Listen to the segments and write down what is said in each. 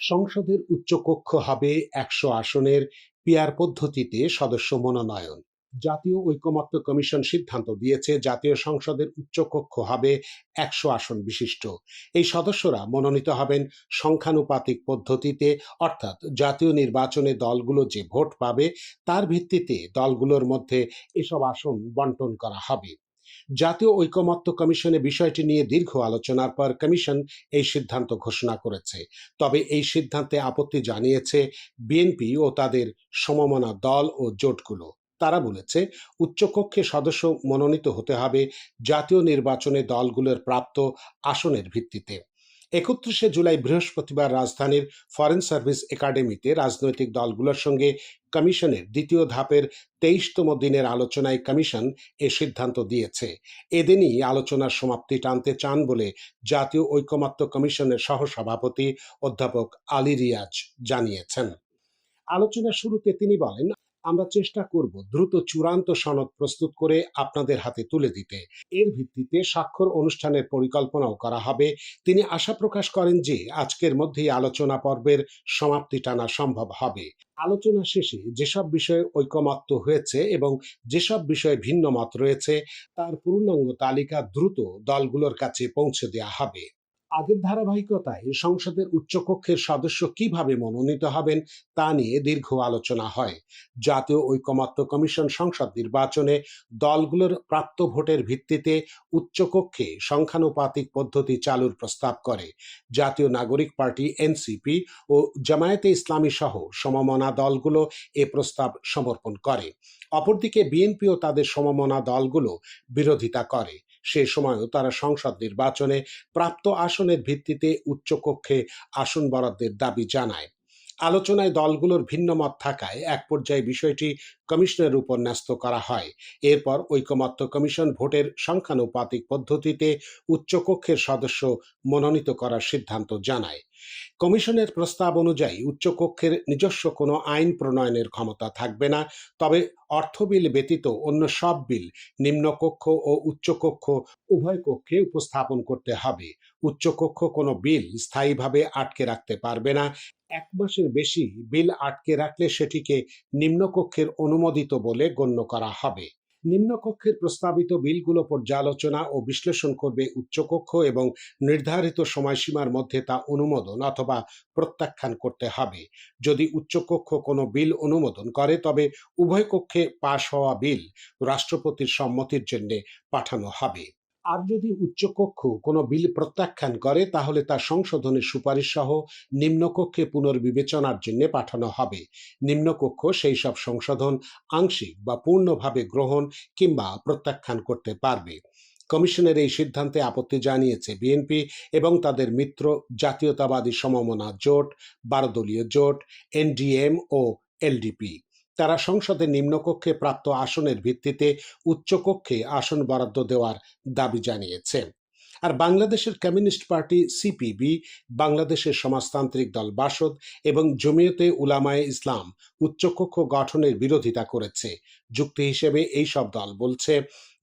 সংসদের উচ্চকক্ষ হবে একশো আসনের পিয়ার পদ্ধতিতে সদস্য মনোনয়ন। জাতীয় ঐকমত্য কমিশন সিদ্ধান্ত দিয়েছে, জাতীয় সংসদের উচ্চকক্ষ হবে একশো আসন বিশিষ্ট। এই সদস্যরা মনোনীত হবেন সংখ্যানুপাতিক পদ্ধতিতে, অর্থাৎ জাতীয় নির্বাচনে দলগুলো যে ভোট পাবে, তার ভিত্তিতে দলগুলোর মধ্যে এসব আসন বন্টন করা হবে। জাতীয় ঐকমত্য কমিশনে বিষয়টি নিয়ে দীর্ঘ আলোচনার পর কমিশন এই সিদ্ধান্ত ঘোষণা করেছে। তবে এই সিদ্ধান্তে আপত্তি জানিয়েছে বিএনপি ও তাদের সমমনা দল ও জোটগুলো। তারা বলেছে, উচ্চকক্ষে সদস্য মনোনীত হতে হবে জাতীয় নির্বাচনে দলগুলোর প্রাপ্ত আসনের ভিত্তিতে। একত্রিশে জুলাই বৃহস্পতিবার রাজধানীর ফরেন সার্ভিস একাডেমিতে রাজনৈতিক দলগুলোর সঙ্গে কমিশনের দ্বিতীয় ধাপের তেইশতম দিনের আলোচনায় কমিশন এ সিদ্ধান্ত দিয়েছে। এদিনই আলোচনার সমাপ্তি টানতে চান বলে জাতীয় ঐকমত্য কমিশনের সহসভাপতি অধ্যাপক আলী রিয়াজ জানিয়েছেন। আলোচনার শুরুতে তিনি বলেন আমরা চেষ্টা করব দ্রুত চূড়ান্ত সনদ প্রস্তুত করে আপনাদের হাতে তুলে দিতে। এর ভিত্তিতে স্বাক্ষর অনুষ্ঠানের পরিকল্পনাও করা হবে। তিনি আশা প্রকাশ করেন যে আজকের মধ্যেই আলোচনা পর্বের সমাপ্তি টানা সম্ভব হবে। আলোচনা শেষে যেসব বিষয়ে ঐকমত্য হয়েছে এবং যেসব বিষয়ে ভিন্ন মত রয়েছে, তার পূর্ণাঙ্গ তালিকা দ্রুত দলগুলোর কাছে পৌঁছে দেওয়া হবে। আগের ধারাবাহিকতায় সংসদের উচ্চকক্ষের সদস্য কীভাবে মনোনীত হবেন তা নিয়ে দীর্ঘ আলোচনা হয়। জাতীয় ঐকমত্য কমিশন সংসদ নির্বাচনে দলগুলোর প্রাপ্ত ভোটের ভিত্তিতে উচ্চকক্ষে সংখ্যানুপাতিক পদ্ধতি চালুর প্রস্তাব করে। জাতীয় নাগরিক পার্টি এনসিপি ও জামায়াতে ইসলামী সহ সমমনা দলগুলো এ প্রস্তাব সমর্পণ করে। অপরদিকে বিএনপি ও তাদের সমমনা দলগুলো বিরোধিতা করে। সে সময়ও তারা সংসদ নির্বাচনে প্রাপ্ত আসনের ভিত্তিতে উচ্চকক্ষে আসন বরাদ্দের দাবি জানায়। আলোচনায় দলগুলোর ভিন্ন মত থাকায় এক পর্যায়ে বিষয়টি কমিশনের উপর ন্যস্ত করা হয়। এরপর ঐকমত্য কমিশন ভোটের সংখ্যানুপাতিক পদ্ধতিতে উচ্চকক্ষের সদস্য মনোনীত করার সিদ্ধান্ত জানায়। কমিশনের প্রস্তাব অনুযায়ী উচ্চকক্ষের নিজস্ব কোনো আইন প্রণয়নের ক্ষমতা থাকবে না, তবে অর্থ বিল ব্যতীত অন্য সব বিল নিম্নকক্ষ ও উচ্চকক্ষ উভয় কক্ষে উপস্থাপন করতে হবে। উচ্চকক্ষ কোনো বিল স্থায়ীভাবে আটকে রাখতে পারবে না এক মাসের বেশি বিল আটকে রাখলে সেটিকে নিম্নকক্ষের অনুমোদিত বলে গণ্য করা হবে। নিম্নকক্ষের প্রস্তাবিত বিলগুলো পর্যালোচনা ও বিশ্লেষণ করবে উচ্চকক্ষ এবং নির্ধারিত সময়সীমার মধ্যে তা অনুমোদন অথবা প্রত্যাখ্যান করতে হবে। যদি উচ্চকক্ষ কোনো বিল অনুমোদন করে, তবে উভয় কক্ষে পাশ হওয়া বিল রাষ্ট্রপতির সম্মতির জন্য পাঠানো হবে। আর যদি উচ্চকক্ষ কোনো বিল প্রত্যাখ্যান করে, তাহলে তা সংশোধনের সুপারিশ সহ নিম্নকক্ষে পুনর্বিবেচনার জন্য পাঠানো হবে। নিম্নকক্ষ সেই সব সংশোধন আংশিক বা পূর্ণভাবে গ্রহণ কিংবা প্রত্যাখ্যান করতে পারবে। কমিশনের এই সিদ্ধান্তে আপত্তি জানিয়েছে বিএনপি এবং তাদের মিত্র জাতীয়তাবাদী সমমনা জোট, বারোদলীয় জোট, এনডিএম ও এলডিপি। তারা সংসদের নিম্নকক্ষে প্রাপ্ত আসনের ভিত্তিতে উচ্চকক্ষে আসন বরাদ্দ দেওয়ার দাবি জানিয়েছে। আর বাংলাদেশের কমিউনিস্ট পার্টি সিপিবি, বাংলাদেশের সমাজতান্ত্রিক দল বাসদ এবং জমিয়তে উলামায়ে ইসলাম উচ্চকক্ষ গঠনের বিরোধিতা করেছে। যুক্তি হিসেবে এই সব দল বলছে,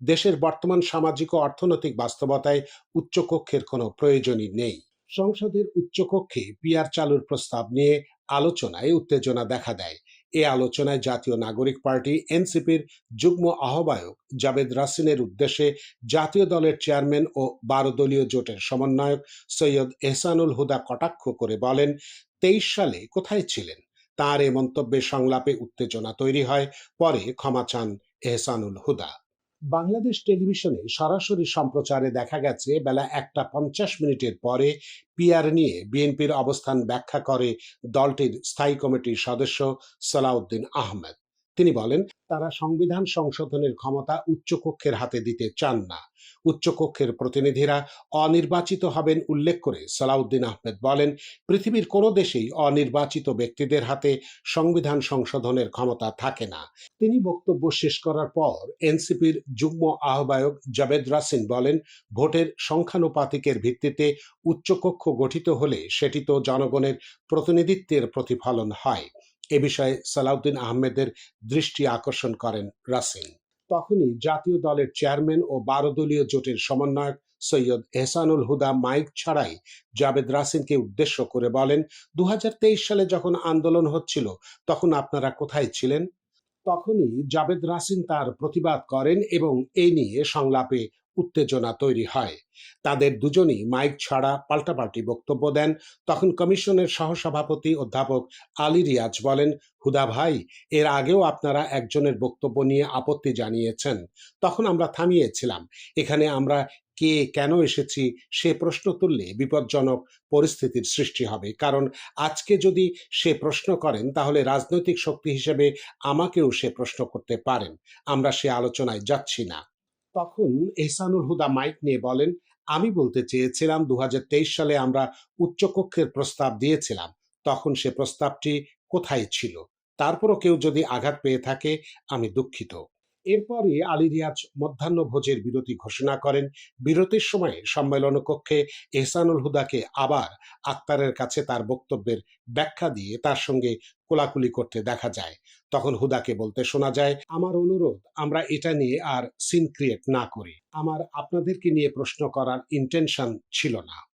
দেশের বর্তমান সামাজিক ও অর্থনৈতিক বাস্তবতায় উচ্চকক্ষের কোনো প্রয়োজনই নেই। সংসদের উচ্চকক্ষে পিয়ার চালুর প্রস্তাব নিয়ে আলোচনায় উত্তেজনা দেখা দেয়। এ আলোচনায় জাতীয় নাগরিক পার্টি, এনসিপির যুগ্ম আহ্বায়ক জাবেদ রাসিনের উদ্দেশ্যে জাতীয় দলের চেয়ারম্যান ও বারো দলীয় জোটের সমন্বয়ক সৈয়দ এহসানুল হুদা কটাক্ষ করে বলেন, তেইশ সালে কোথায় ছিলেন? তার এ মন্তব্যে সংলাপে উত্তেজনা তৈরি হয়, পরে ক্ষমা চান এহসানুল হুদা। বাংলাদেশ টেলিভিশনে সরাসরি সম্প্রচারে দেখা গেছে, বেলা একটা পঞ্চাশ মিনিটের পরে পিআর নিয়ে বিএনপির অবস্থান ব্যাখ্যা করে দলটির স্থায়ী কমিটির সদস্য সালাউদ্দিন আহমেদ। তিনি বলেন, তারা সংবিধান সংশোধনের ক্ষমতা উচ্চকক্ষের হাতে দিতে চান না। উচ্চকক্ষের প্রতিনিধিরা অনির্বাচিত হবেন উল্লেখ করে সালাউদ্দিন আহমেদ বলেন, পৃথিবীর কোনো দেশেই অনির্বাচিত ব্যক্তিদের হাতে সংবিধান সংশোধনের ক্ষমতা থাকে না। তিনি বক্তব্য শেষ করার পর এনসিপির যুগ্ম আহ্বায়ক জাবেদ রাসিন বলেন, ভোটের সংখ্যানুপাতিকের ভিত্তিতে উচ্চকক্ষ গঠিত হলে সেটি তো জনগণের প্রতিনিধিত্বের প্রতিফলন হয়। এ বিষয়ে সালাউদ্দিন আহমেদের দৃষ্টি আকর্ষণ করেন রাসেল। তখনই জাতীয় দলের চেয়ারম্যান ও বারো দলীয় জোটের সমন্বয়ক সৈয়দ এহসানুল হুদা মাইক ছাড়াই জাবেদ রাসিনকে উদ্দেশ্য করে বলেন দু হাজার তেইশ সালে যখন আন্দোলন হচ্ছিল, তখন আপনারা কোথায় ছিলেন? তখনই জাবেদ রাসিন তার প্রতিবাদ করেন এবং এই নিয়ে সংলাপে উত্তেজনা তৈরি হয়। তাদের দুজনই মাইক ছাড়া পাল্টাপাল্টি বক্তব্য দেন। তখন কমিশনের সহসভাপতি অধ্যাপক আলী রিয়াজ বলেন, হুদা ভাই, এর আগেও আপনারা একজনের বক্তব্য নিয়ে আপত্তি জানিয়েছেন। তখন আমরা থামিয়েছিলাম। এখানে আমরা কে কেন এসেছি সে প্রশ্ন তুললে বিপজ্জনক পরিস্থিতির সৃষ্টি হবে। কারণ আজকে যদি সে প্রশ্ন করেন, তাহলে রাজনৈতিক শক্তি হিসেবে আমাকেও সে প্রশ্ন করতে পারেন। আমরা সে আলোচনায় যাচ্ছি না। তখন এহসানুল হুদা মাইক নিয়ে বলেন, আমি বলতে চেয়েছিলাম দু হাজার তেইশ সালে আমরা উচ্চকক্ষের প্রস্তাব দিয়েছিলাম। তখন সে প্রস্তাবটি কোথায় ছিল? তারপরও কেউ যদি আঘাত পেয়ে থাকে, আমি দুঃখিত। এরপরে আলী রিয়াজ মধ্যাহ্ন ভোজের বিরতি ঘোষণা করেন। বিরতির সময় সম্মেলন কক্ষে এহসানুল হুদাকে আবার আক্তারের কাছে তার বক্তব্যের ব্যাখ্যা দিয়ে তার সঙ্গে কোলাকুলি করতে দেখা যায়। তখন হুদাকে বলতে শোনা যায়, আমার অনুরোধ, আমরা এটা নিয়ে আর সিন ক্রিয়েট না করি। আমার আপনাদেরকে নিয়ে প্রশ্ন করার ইন্টেনশন ছিল না।